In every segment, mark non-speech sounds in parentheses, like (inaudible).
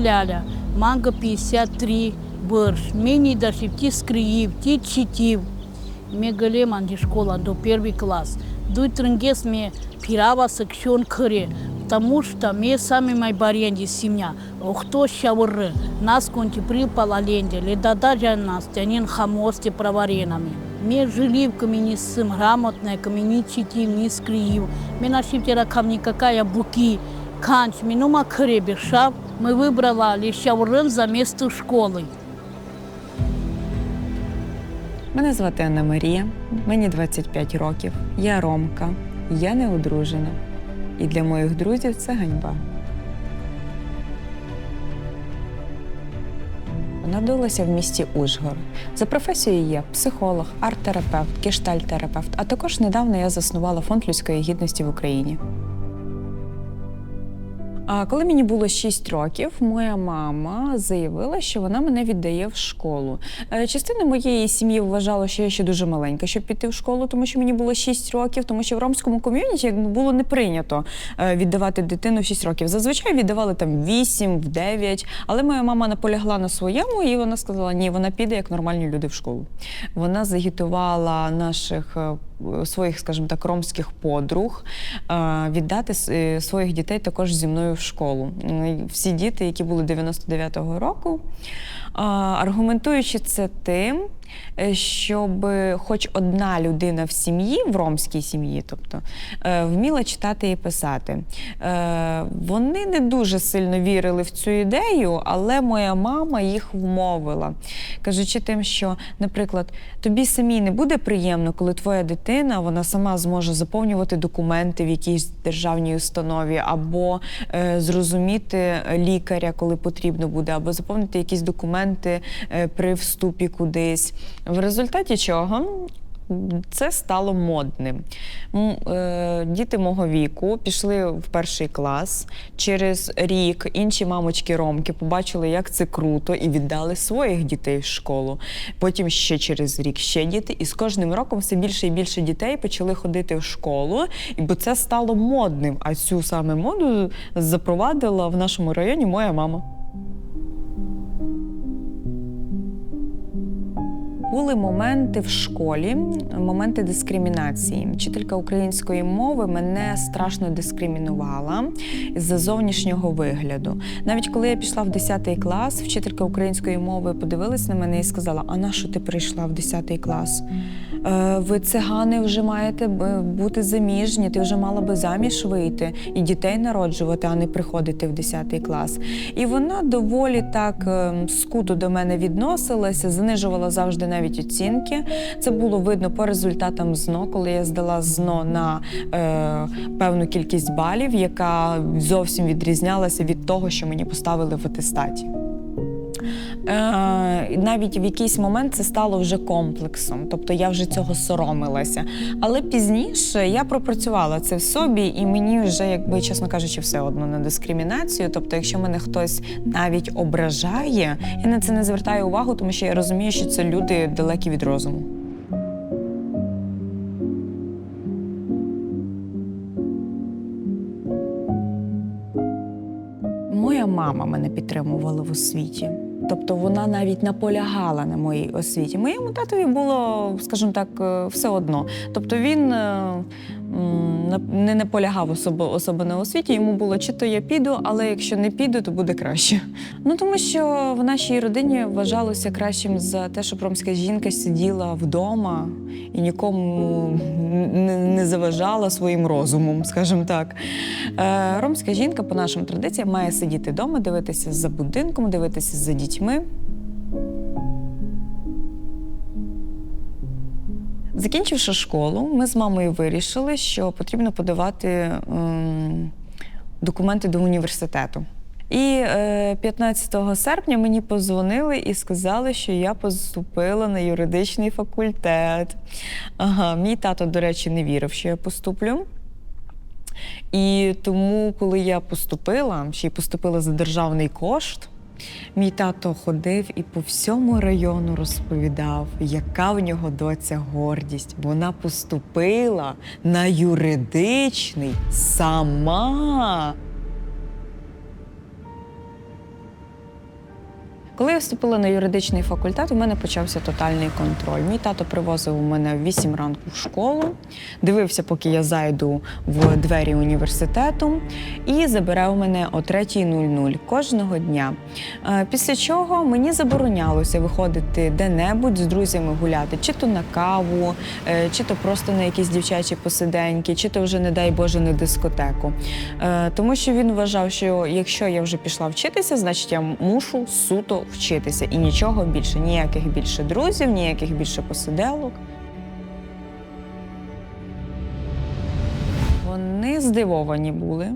Меляля, манго 53, борщ, мені до шифти скриїв, ті читів. Ми галеман ди школа до первый класс. Дуй трынгес мне пирава секшон кыре, потому что мы сами май баренди семья. Охто шавыры, нас конти припала ленде, ледада же нас тянин хамости праваренами. Ми жили в камені сим грамотне, камені читів, ні скриїв. Ми на шифтера камні какая буки, канч, минума кыре бешав. Мы выбрала лишаврын за место школы. Мене звати Анна Марія, мені 25 років. Я ромка, я не одружена. І для моїх друзів це ганьба. Народилася в місті Ужгород. За професією є психолог, арт-терапевт, гештальт-терапевт, а також недавно я заснувала фонд людської гідності в Україні. Коли мені було 6 років, моя мама заявила, що вона мене віддає в школу. Е, Частина моєї сім'ї вважала, що я ще дуже маленька, щоб піти в школу, тому що мені було 6 років, тому що в ромському ком'юніті було не прийнято е, віддавати дитину в 6 років. Зазвичай віддавали там 8, в 9, але моя мама наполягла на своєму, і вона сказала, ні, вона піде як нормальні люди в школу. Вона загітувала наших. Е, Своїх, скажімо так, ромських подруг е, віддати е, своїх дітей також зі мною в школу. Всі діти, які були 99-го року, е, аргументуючи це тим, е, щоб хоч одна людина в сім'ї, в ромській сім'ї, тобто, е, вміла читати і писати. Е, Вони не дуже сильно вірили в цю ідею, але моя мама їх вмовила, кажучи тим, що, наприклад, тобі самій не буде приємно, коли твоя дитина вона сама зможе заповнювати документи в якійсь державній установі, або е, зрозуміти лікаря, коли потрібно буде, або заповнити якісь документи е, при вступі кудись. В результаті чого це стало модним. Е, Діти мого віку пішли в перший клас. Через рік інші мамочки ромки побачили, як це круто, і віддали своїх дітей в школу. Потім ще через рік ще діти. І з кожним роком все більше і більше дітей почали ходити в школу, бо це стало модним. А цю саме моду запровадила в нашому районі моя мама. Були моменти в школі, моменти дискримінації. Вчителька української мови мене страшно дискримінувала з-за зовнішнього вигляду. Навіть коли я пішла в 10 клас, вчителька української мови подивилась на мене і сказала: А на що ти прийшла в 10 клас? Е, Ви цигани вже маєте бути заміжні, ти вже мала би заміж вийти і дітей народжувати, а не приходити в 10 клас. І вона доволі так ем, скуто до мене відносилася, занижувала завжди навіть оцінки. Це було видно по результатам ЗНО, коли я здала ЗНО на е, певну кількість балів, яка зовсім відрізнялася від того, що мені поставили в атестаті. Е, навіть в якийсь момент це стало вже комплексом, тобто я вже цього соромилася. Але пізніше я пропрацювала це в собі, і мені вже, якби чесно кажучи, все одно на дискримінацію. Тобто, якщо мене хтось навіть ображає, я на це не звертаю увагу, тому що я розумію, що це люди далекі від розуму. Моя мама мене підтримувала в освіті. Тобто вона навіть наполягала на моїй освіті. Моєму татові було, скажімо так, е, все одно. Тобто він е, не наполягав особо, особо на освіті. Йому було чи то я піду, але якщо не піду, то буде краще. (laughs) Ну тому що в нашій родині вважалося кращим за те, щоб ромська жінка сиділа вдома і нікому не, заважала своїм розумом, скажімо так. Е, ромська жінка по нашим традиціям має сидіти вдома, дивитися за будинком, дивитися за дітьми. Закінчивши школу, ми з мамою вирішили, що потрібно подавати ем, документи до університету. І е, 15 серпня мені позвонили і сказали, що я поступила на юридичний факультет. Ага, мій тато, до речі, не вірив, що я поступлю. І тому, коли я поступила, ще й поступила за державний кошт, мій тато ходив і по всьому району розповідав, яка в нього доця гордість. Вона поступила на юридичний сама. Коли я вступила на юридичний факультет, у мене почався тотальний контроль. Мій тато привозив мене в 8 ранку в школу, дивився, поки я зайду в двері університету, і забирав мене о 3.00 кожного дня. Е, Після чого мені заборонялося виходити де-небудь з друзями гуляти, чи то на каву, е, чи то просто на якісь дівчачі посиденьки, чи то вже, не дай Боже, на дискотеку. Е, Тому що він вважав, що якщо я вже пішла вчитися, значить я мушу суто вчитися і нічого більше, ніяких більше друзів, ніяких більше посиделок. Вони здивовані були.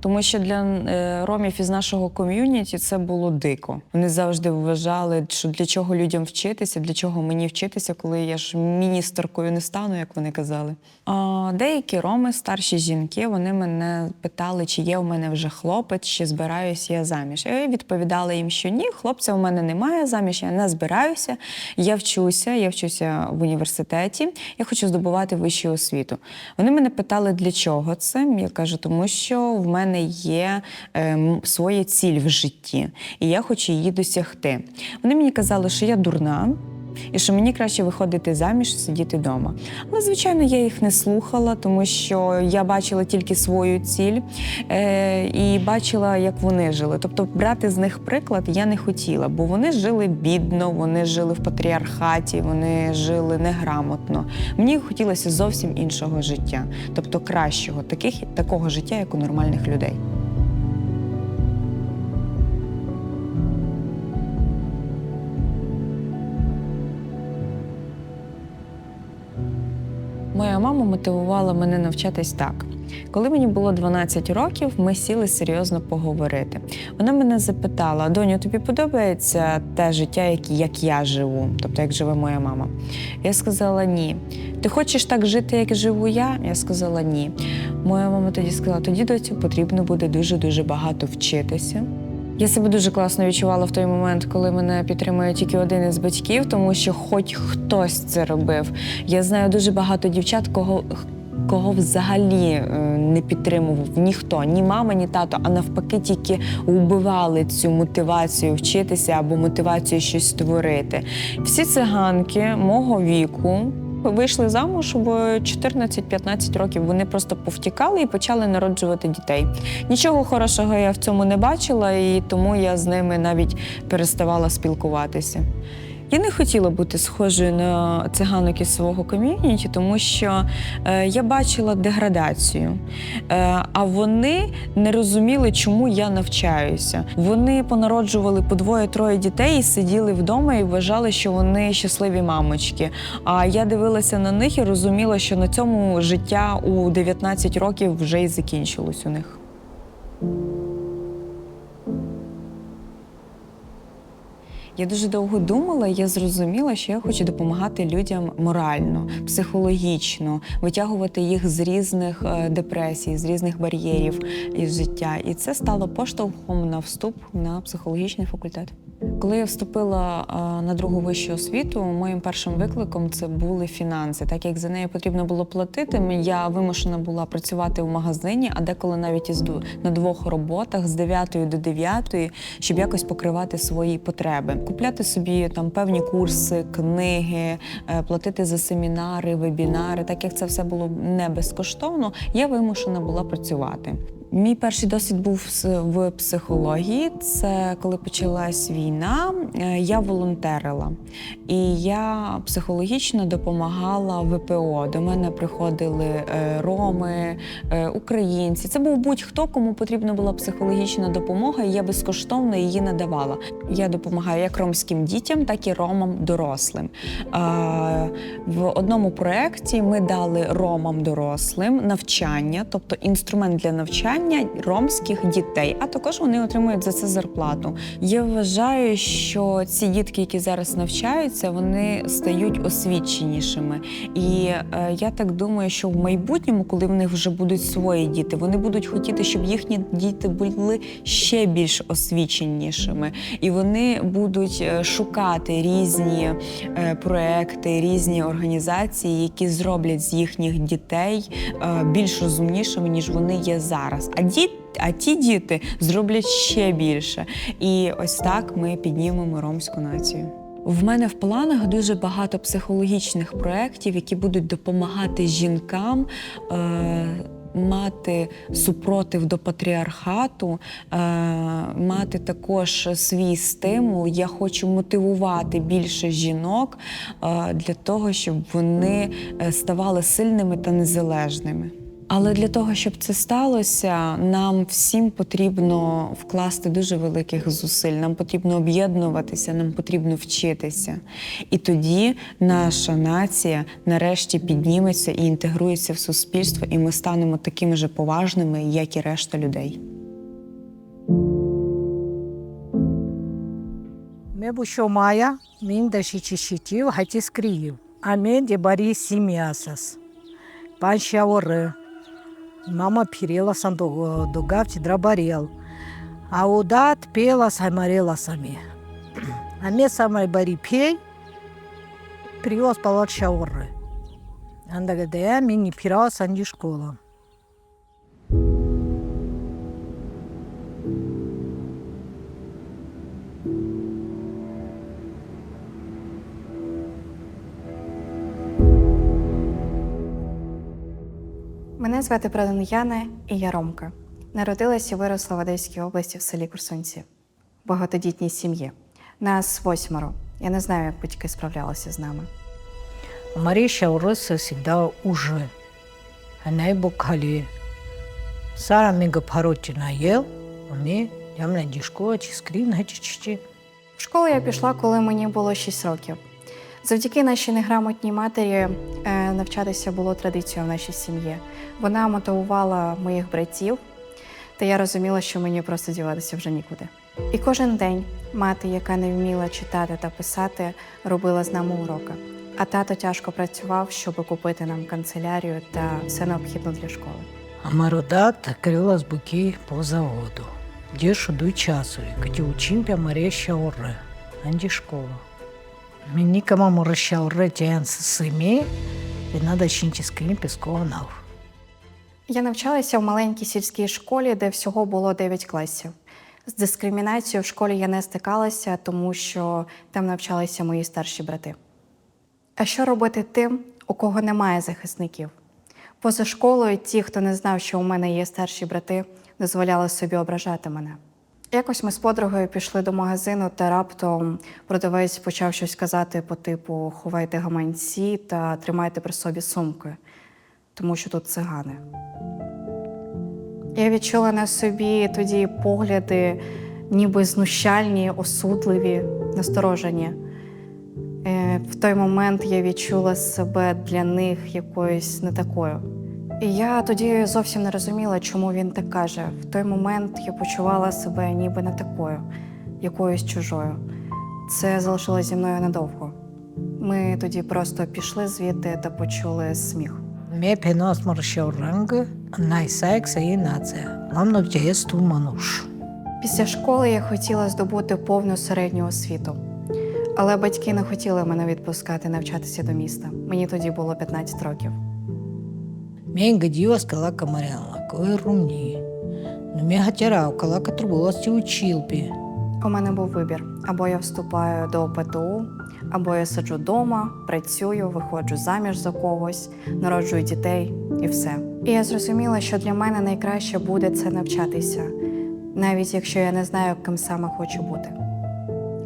Тому що для е, ромів із нашого ком'юніті це було дико. Вони завжди вважали, що для чого людям вчитися, для чого мені вчитися, коли я ж міністеркою не стану, як вони казали. А, деякі роми, старші жінки, вони мене питали, чи є в мене вже хлопець, чи збираюся я заміж. Я відповідала їм, що ні, хлопця у мене немає заміж, я не збираюся. Я вчуся, я вчуся в університеті, я хочу здобувати вищу освіту. Вони мене питали, для чого це. Я кажу, тому що в мене є е, своя ціль в житті, і я хочу її досягти. Вони мені казали, що я дурна. І що мені краще виходити заміж сидіти вдома. Але, звичайно, я їх не слухала, тому що я бачила тільки свою ціль е, і бачила, як вони жили. Тобто, брати з них приклад я не хотіла, бо вони жили бідно, вони жили в патріархаті, вони жили неграмотно. Мені хотілося зовсім іншого життя, тобто кращого, таких, такого життя, як у нормальних людей. Моя мама мотивувала мене навчатись так. Коли мені було 12 років, ми сіли серйозно поговорити. Вона мене запитала: доню, тобі подобається те життя, як, я живу, тобто як живе моя мама? Я сказала ні. Ти хочеш так жити, як живу я? Я сказала ні. Моя мама тоді сказала: тоді доцю потрібно буде дуже дуже багато вчитися. Я себе дуже класно відчувала в той момент, коли мене підтримує тільки один із батьків, тому що хоч хтось це робив. Я знаю дуже багато дівчат, кого. Кого взагалі е, не підтримував ніхто, ні мама, ні тато, а навпаки, тільки вбивали цю мотивацію вчитися або мотивацію щось створити. Всі циганки мого віку вийшли замуж в 14-15 років. Вони просто повтікали і почали народжувати дітей. Нічого хорошого я в цьому не бачила, і тому я з ними навіть переставала спілкуватися. Я не хотіла бути схожою на циганок із свого ком'юніті, тому що е, я бачила деградацію. Е, а вони не розуміли, чому я навчаюся. Вони понароджували по двоє-троє дітей і сиділи вдома і вважали, що вони щасливі мамочки. А я дивилася на них і розуміла, що на цьому життя у 19 років вже й закінчилось у них. Я дуже довго думала, я зрозуміла, що я хочу допомагати людям морально, психологічно, витягувати їх з різних е, депресій, з різних бар'єрів із життя. І це стало поштовхом на вступ на психологічний факультет. Коли я вступила е, на другу вищу освіту, моїм першим викликом це були фінанси. Так як за нею потрібно було платити, я вимушена була працювати в магазині, а деколи навіть із на двох роботах з 9 до 9, щоб якось покривати свої потреби, купляти собі там певні курси, книги, е, платити за семінари, вебінари. Так як це все було не безкоштовно, я вимушена була працювати. Мій перший досвід був в психології. Це коли почалась війна, е, я волонтерила. І я психологічно допомагала ВПО. До мене приходили е, роми, е, українці. Це був будь-хто, кому потрібна була психологічна допомога, і я безкоштовно її надавала. Я допомагаю як ромським дітям, так і ромам дорослим. В одному проєкті ми дали ромам дорослим навчання, тобто інструмент для навчання ромських дітей, а також вони отримують за це зарплату. Я вважаю, що ці дітки, які зараз навчаються, вони стають освіченішими. І е, я так думаю, що в майбутньому, коли в них вже будуть свої діти, вони будуть хотіти, щоб їхні діти були ще більш освіченішими, і вони будуть е, шукати різні е, проекти, різні організації, які зроблять з їхніх дітей е, більш розумнішими, ніж вони є зараз. А ді, а ті діти зроблять ще більше. І ось так ми піднімемо ромську націю. В мене в планах дуже багато психологічних проєктів, які будуть допомагати жінкам. Е- Мати супротив до патріархату, е, мати також свій стимул. Я хочу мотивувати більше жінок е, для того, щоб вони е, ставали сильними та незалежними. Але для того, щоб це сталося, нам всім потрібно вкласти дуже великих зусиль. Нам потрібно об'єднуватися, нам потрібно вчитися. І тоді наша нація нарешті підніметься і інтегрується в суспільство, і ми станемо такими же поважними, як і решта людей. Ме бушо мая, мин да шичишитив, хати скриив. А мен де бари семьясас. Пан шауры. Мама пирела сан до до гавти драбарел. А удат пела самарела сами. А ме самай бари пей, привез палат шауры. Анда де мен не пирала санди школа. Мене звати Продан Яна і я Ромка. Народилася і виросла в Одеській області в селі Курсунці, багатодітній сім'ї. Нас восьмеро. Я не знаю, як батьки справлялися з нами. Мария шаурысы всегда уже. Она и букали. Сара мега пароти наел, а мне ямна дишко, чискрин, хачичичи. В школу я пішла, коли мені було 6 років. Завдяки нашій неграмотній матері е, навчатися було традицією в нашій сім'ї. Вона мотивувала моїх братів, та я розуміла, що мені просто діватися вже нікуди. І кожен день мати, яка не вміла читати та писати, робила з нами уроки. А тато тяжко працював, щоб купити нам канцелярію та все необхідне для школи. Мародат крила з буки по заводу. Где шуду часу, где учим пя Мария шауры. Анди школа. Маму расшауры тян сыми, и надо чинти скрин пескова нав. Я навчалася в маленькій сільській школі, де всього було 9 класів. З дискримінацією в школі я не стикалася, тому що там навчалися мої старші брати. А що робити тим, у кого немає захисників? Поза школою ті, хто не знав, що у мене є старші брати, дозволяли собі ображати мене. Якось ми з подругою пішли до магазину, та раптом продавець почав щось казати по типу ховайте гаманці та тримайте при собі сумки, тому що тут цигани. Я відчула на собі тоді погляди, ніби знущальні, осудливі, насторожені. Е, В той момент я відчула себе для них якоюсь не такою. І я тоді зовсім не розуміла, чому він так каже. В той момент я почувала себе ніби не такою, якоюсь чужою. Це залишилось зі мною надовго. Ми тоді просто пішли звідти та почули сміх. Маршауранга, найсайкса і нація. Мамно где мануш. Після школи я хотіла здобути повну середню освіту. Але батьки не хотіли мене відпускати навчатися до міста. Мені тоді було 15 років. Мен гадива скала камаряла, кой румні. Но ме гатяра, кала катрубуласти училпі. У мене був вибір: або я вступаю до ПТУ, або я сиджу вдома, працюю, виходжу заміж за когось, народжую дітей і все. І я зрозуміла, що для мене найкраще буде це навчатися, навіть якщо я не знаю, ким саме хочу бути.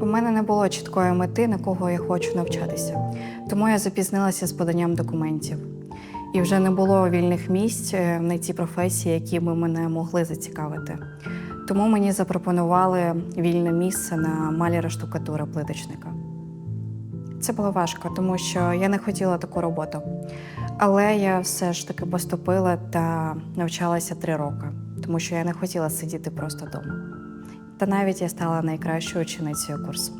У мене не було чіткої мети, на кого я хочу навчатися, тому я запізнилася з поданням документів. І вже не було вільних місць е, на ті професії, які би мене могли зацікавити. Тому мені запропонували вільне місце на маляра штукатура плиточника. Це було важко, тому що я не хотіла таку роботу. Але я все ж таки поступила та навчалася три роки, тому що я не хотіла сидіти просто вдома. Та навіть я стала найкращою ученицею курсу.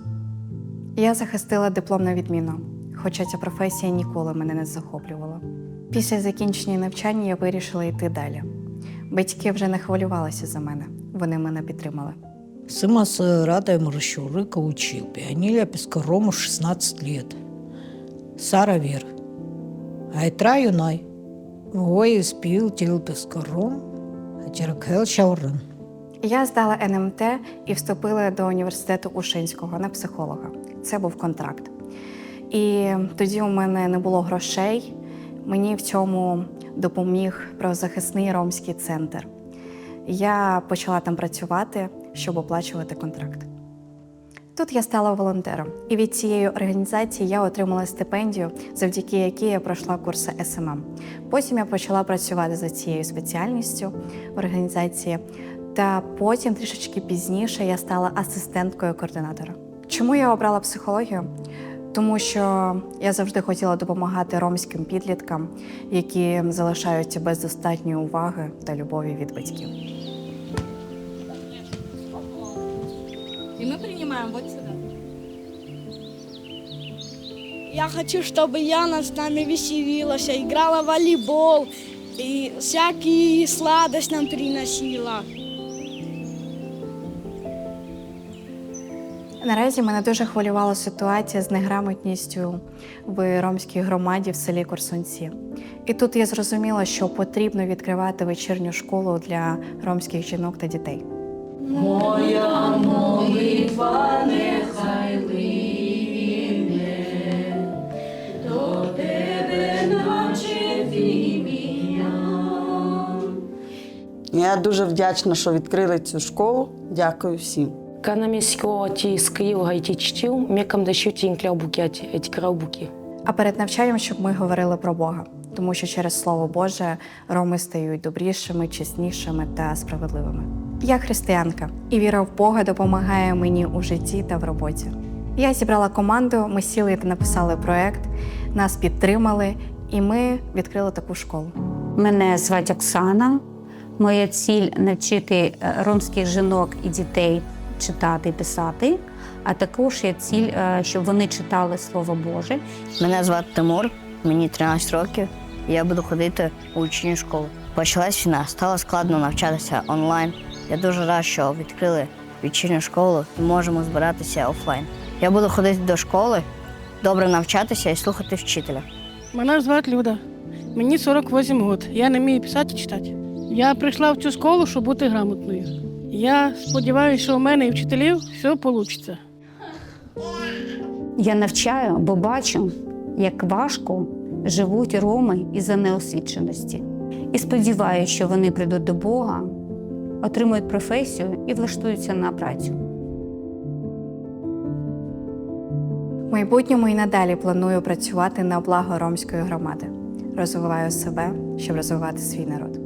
Я захистила диплом на відміну, хоча ця професія ніколи мене не захоплювала. Після закінчення навчання я вирішила йти далі. Батьки вже не хвилювалися за мене, вони мене підтримали. Сыма с радой маршурыка училпи. Аниля пескарому 16 лет. Сара вер. Айтра юнай. Ой, спил тил пескаром. Черкел Шаурын. Я здала НМТ і вступила до університету Ушинського на психолога. Це був контракт. І тоді у мене не було грошей. Мені в цьому допоміг правозахисний ромський центр. Я почала там працювати, щоб оплачувати контракт. Тут я стала волонтером, і від цієї організації я отримала стипендію, завдяки якій я пройшла курси СММ. Потім я почала працювати за цією спеціальністю в організації, та потім трішечки пізніше я стала асистенткою координатора. Чому я обрала психологію? Тому що я завжди хотіла допомагати ромським підліткам, які залишаються без достатньої уваги та любові від батьків. И мы принимаем вот сюда. Я хочу, чтобы Яна с нами веселилась, играла в волейбол и всякие сладость нам приносила. Наразі мене дуже хвилювала ситуація з неграмотністю в ромській громаді в селі Корсунці. І тут я зрозуміла, що потрібно відкривати вечірню школу для ромських жінок та дітей. Я дуже вдячна, що відкрили цю школу. Дякую всім. Канаміско ті з Києва й ті чтів, мекам дощу ті інкляубуки, ті краубуки. А перед навчанням, щоб ми говорили про Бога, тому що через Слово Боже роми стають добрішими, чеснішими та справедливими. Я християнка, і віра в Бога допомагає мені у житті та в роботі. Я зібрала команду, ми сіли та написали проект, нас підтримали, і ми відкрили таку школу. Мене звати Оксана. Моя ціль навчити е, ромських жінок і дітей читати і писати. А також є ціль, е, щоб вони читали Слово Боже. Мене звати Тимур, мені 13 років, і я буду ходити у учню школу. Почалась війна, стало складно навчатися онлайн. Я дуже рад, що відкрили вечірню школу і можемо збиратися офлайн. Я буду ходити до школи, добре навчатися і слухати вчителя. Мене звати Люда. Мені 48 років. Я не вмію писати і читати. Я прийшла в цю школу, щоб бути грамотною. Я сподіваюся, що у мене і вчителів все вийде. Я навчаю, бо бачу, як важко живуть роми із-за неосвіченості. І сподіваюся, що вони прийдуть до Бога, отримують професію і влаштуються на працю. В майбутньому і надалі планую працювати на благо ромської громади. Розвиваю себе, щоб розвивати свій народ.